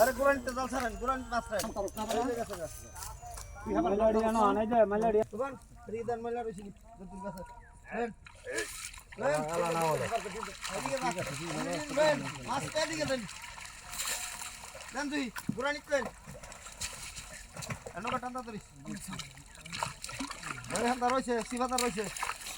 আরে গুরানিতে জল ছাড়েন মাছ ছাড়েন মালাড়ি আনো আনাই যায় মালাড়ি দুবান রিদান ময়লা রইছি দুধুর কাছে। নেন। নেন। আলা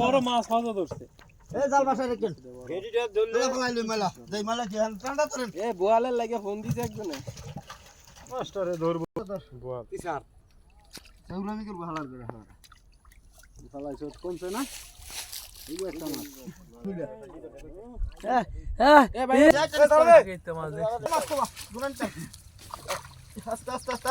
বড় মাছ ফাজা ধরছে এ জাল বাসায় রাখেন গেডিটা ধরলে তোলা মেলা দেই মেলা কি হান ঠান্ডা ধরেন এ বোয়ালের লাগে ফোন দিছে একজনে। মাস্টারে ধরবো গোয়া স্যার সেগুলামি করব হালার করে হ্যাঁ ফালাই সত কমছে না আস্তে আস্তে আস্তে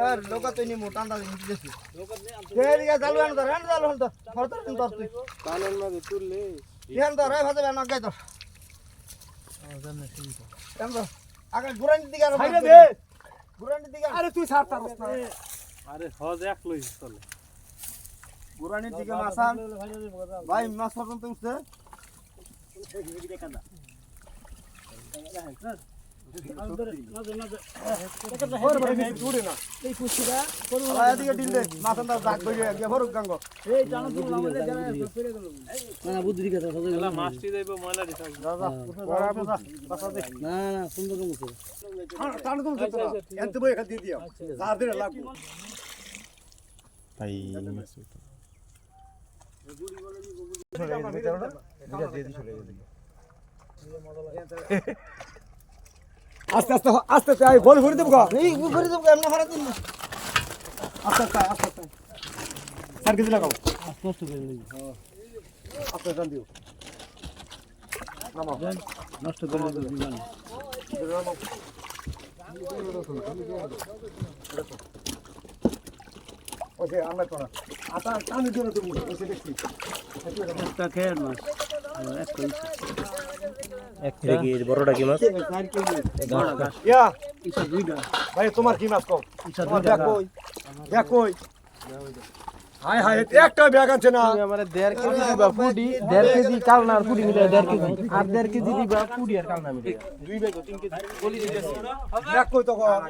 আর তুই। দিকে আর খাইলে দে। গুরানির দিকে আরে। তুই ছাড় আরে হজ এক লই চলে গুরানির দিকে মাছান। ভাই মাছ পর্যন্ত উঠছে। তাই আস্তে আস্তে আস্তে আস্তে আই বল ভরে দেবো এই ঘুরে দেব এমন হারা দিন আস্তে আস্তে আস্তে আস্তে স্যার কিছু লাগাও নষ্ট করে দিই আস্তে টান দিও নষ্ট করে দিই জানি ওকে আমরা করা আটা টানি দিও না তুমি এসে দেখছি। একটা খেয়ে মাছ এক কই এটা কি বড়টা কি মাছ? ইয়া! ইসা দুইটা ভাই তোমার কি মাছ কম ইসা দুইটা ব্যাগ কই? হাই হাই একটা ব্যাগ আছে না? আমার দেড় কেজি দিবা পুডি দেড় কেজি কালনার পুডি মিলে দেড় কেজি। আর দেড় কেজি দিবা পুডি আর কালনা মিলে দুই ব্যাগ তিন কেজি। বলি দিতেছি। ব্যাগ কই তখন?